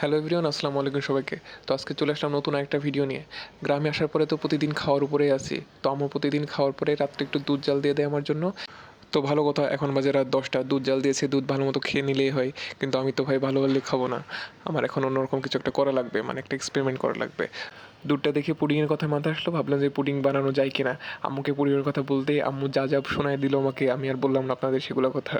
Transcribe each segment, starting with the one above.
Hello everyone, আসসালামু আলাইকুম সবাইকে। তো আজকে চলে আসলাম নতুন একটা ভিডিও নিয়ে। গ্রামে আসার পরে তো প্রতিদিন খাওয়ার উপরেই আছি। তো আমার প্রতিদিন খাওয়ার পরে রাত্রে একটু দুধ জাল দিয়ে দেয় আমার জন্য। তো ভালো কথা, এখন বাজে রাত দশটা। দুধ জাল দিয়েছে, দুধ ভালো মতো খেয়ে নিলেই হয়। কিন্তু আমি তো ভাই ভালো হলে খাব না। আমার এখন অন্যরকম কিছু একটা করা লাগবে মানে একটা এক্সপেরিমেন্ট করা লাগবে। দুধটা দেখে পুডিংয়ের কথা মাথায় আসলো, ভাবলাম যে পুডিং বানানো যায় কিনা। আম্মুকে পুডিংয়ের কথা বলতে আম্মু যা যা শোনায় দিল আমাকে, আমি আর বললাম না আপনাদের সেগুলো কথা।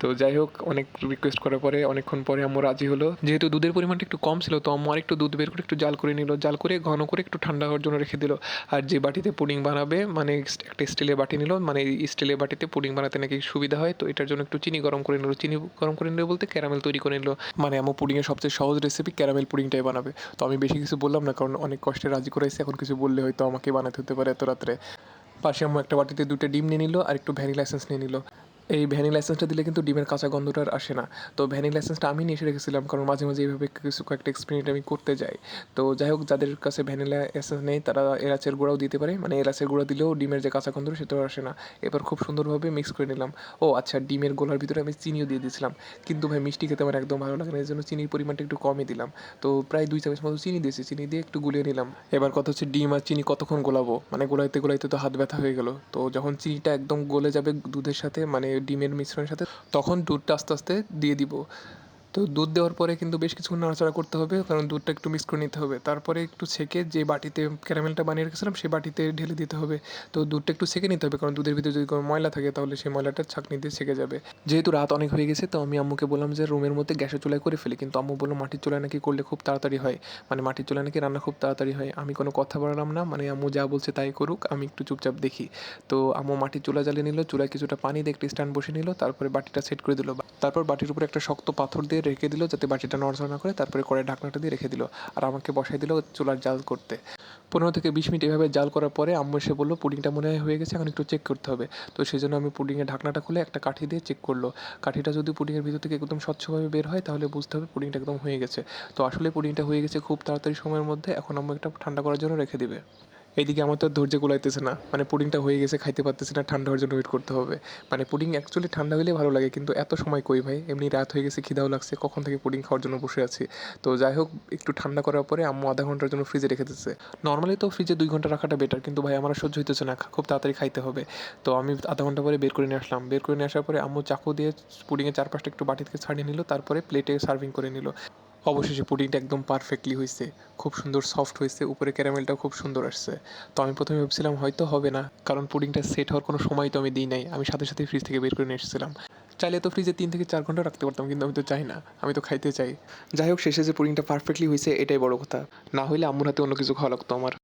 তো যাই হোক, অনেক রিকোয়েস্ট করার পরে, অনেকক্ষণ পরে আম্মু রাজি হলো। যেহেতু দুধের পরিমাণটা একটু কম ছিল, তো আম্মু আর একটু দুধ বের করে একটু জাল করে নিল। জাল করে, ঘন করে একটু ঠান্ডা হওয়ার জন্য রেখে দিল। আর যে বাটিতে পুডিং বানাবে মানে একটা স্টিলের বাটি নিল মানে স্টিলের বাটিতে পুডিং বানাতে নাকি সুবিধা হয়, তো এটার জন্য একটু চিনি গরম করে নিল। চিনি গরম করে নিল বলতে ক্যারামেল তৈরি করে নিল। মানে আম্মু পুডিংয়ের সবচেয়ে সহজ রেসিপি ক্যারামেল পুডিংটাই বানাবে। তো আমি বেশি কিছু বললাম না, কারণ অনেক কষ্টে রাজি করেছে এখন কিছু বললে হয়তো আমাকে বানাতে হতে পারে এত রাত্রে। পাশে আমার একটা বাটিতে দুটো ডিম নিয়ে নিল আর একটু ভ্যানিলা এসেন্স নিয়ে নিল। এই ভ্যানিলা এসেন্সটা দিলে কিন্তু ডিমের কাঁচা গন্ধটা আর আসে না। তো ভ্যানিলা এসেন্সটা আমি নিয়ে এসে রেখেছিলাম, কারণ মাঝে মাঝে এইভাবে কিছু কয়েকটা এক্সপেরিমেন্ট আমি করতে যাই। তো যাই হোক, যাদের কাছে ভ্যানিলা এসেন্স নেই, তারা এলাচের গুঁড়াও দিতে পারে। মানে এলাচের গুঁড়া দিলেও ডিমের যে কাঁচা গন্ধ সেটাও আসে না। এবার খুব সুন্দরভাবে মিক্স করে নিলাম। ও আচ্ছা ডিমের গোলার ভিতরে আমি চিনিও দিয়ে দিয়েছিলাম। কিন্তু ভাই, মিষ্টি খেতে আমার একদম ভালো লাগে না এই জন্য চিনির পরিমাণটা একটু কমই দিলাম। তো প্রায় দুই চামচ মতো চিনি দিয়েছি, চিনি দিয়ে একটু গুলিয়ে নিলাম। এবার কথা হচ্ছে ডিম আর চিনি কতক্ষণ গোলাবো? মানে গোলাইতে গোলাইতে তো হাত ব্যথা হয়ে গেল। তো যখন চিনিটা একদম গলে যাবে দুধের সাথে মানে ডিমের মিশ্রণের সাথে তখন দুধটা আস্তে আস্তে দিয়ে দিব। তো দুধ দেওয়ার পরে কিন্তু বেশ কিছুক্ষণ নাড়াচাড়া করতে হবে, কারণ দুধটা একটু মিক্স করে নিতে হবে। তারপরে একটু ছেঁকে যে বাটিতে ক্যারামেলটা বানিয়ে রেখেছিলাম সেই বাটিতে ঢেলে দিতে হবে। তো দুধটা একটু ছেঁকে নিতে হবে, কারণ দুধের ভিতরে যদি কোনো ময়লা থাকে, তাহলে সেই ময়লাটা ছাঁকনি দিয়ে ছেঁকে যাবে। যেহেতু রাত অনেক হয়ে গেছে, তো আমি আম্মুকে বললাম যে রুমের মধ্যে গ্যাসের চুলায় করে ফেলি। কিন্তু আম্মু বলল, মাটির চুলায় নাকি করলে খুব তাড়াতাড়ি হয়? মানে মাটির চুলায় নাকি রান্না খুব তাড়াতাড়ি হয়। আমি কোনো কথা বললাম না মানে আম্মু যা বলছে তাই করুক, আমি একটু চুপচাপ দেখি। তো আম্মু মাটির চুলা জ্বালিয়ে নিল, চুলায় কিছুটা পানি দিয়ে একটি স্ট্যান্ড বসে নিল, তারপরে বাটিটা সেট করে দিল। তারপর বাটির উপরে একটা শক্ত পাথর দিয়ে রেখে দিল যাতে বাটিটা নড়াচড়া না করে তারপরে করে ঢাকনাটা দিয়ে রেখে দিল আর আমাকে বসাই দিল চুলার জাল করতে। পনেরো থেকে বিশ মিনিট এভাবে জাল করার পরে আম্মু এসে বলল, পুডিংটা মনে হয় হয়ে গেছে, এখন একটু চেক করতে হবে। তো সেই জন্য আমি পুডিংয়ের ঢাকনাটা খুলে একটা কাঠি দিয়ে চেক করল। কাঠিটা যদি পুডিংয়ের ভিতর থেকে একদম স্বচ্ছভাবে বের হয় তাহলে বুঝতে হবে পুডিংটা একদম হয়ে গেছে। তো আসলে পুডিংটা হয়ে গেছে খুব তাড়াতাড়ি সময়ের মধ্যে, এখন আম্মু একটা ঠান্ডা করার জন্য রেখে দিবে। এইদিকে আমার তো আর ধৈর্য কুলাইতেছে না। মানে পুডিংটা হয়ে গেছে, খাইতে পারতেছে না, ঠান্ডা হওয়ার জন্য ওয়েট করতে হবে। মানে পুডিং অ্যাকচুয়ালি ঠান্ডা হলে ভালো লাগে, কিন্তু এত সময় কই ভাই? এমনি রাত হয়ে গেছে, খিদাও লাগছে, কখন থেকে পুডিং খাওয়ার জন্য বসে আছি? তো যাই হোক, একটু ঠান্ডা করার পরে আম্মু আধা ঘণ্টার জন্য ফ্রিজে রেখে দিচ্ছে নর্মালি তো ফ্রিজে দুই ঘণ্টা রাখাটা বেটার কিন্তু ভাই আমার সহ্য হইতেছে না, খুব তাড়াতাড়ি খাইতে হবে। তো আমি আধা ঘণ্টা পরে বের করে নিয়ে আসলাম। বের করে নিয়ে আসার পরে আম্মু চাকু দিয়ে পুডিংয়ের চারপাশটা একটু বাটি থেকে ছাড়িয়ে নিল, তারপরে প্লেটে সার্ভিং করে নিল। অবশেষে পুডিংটা একদম পারফেক্টলি হয়েছে খুব সুন্দর সফট হয়েছে উপরে ক্যারামেলটাও খুব সুন্দর আসছে। তো আমি প্রথমে ভেবেছিলাম হয়তো হবে না, কারণ পুডিংটা সেট হওয়ার কোনো সময় তো আমি দিই নাই। আমি সাথে সাথে ফ্রিজ থেকে বের করে নিয়ে এসেছিলাম। চাইলে তো ফ্রিজে তিন থেকে চার ঘণ্টা রাখতে পারতাম, কিন্তু আমি তো চাই না। আমি তো খাইতে চাই। যাই হোক, শেষে যে পুডিংটা পারফেক্টলি হয়েছে এটাই বড় কথা। না হলে আম্মুর হাতে অন্য কিছু খাওয়া লাগতো আমার।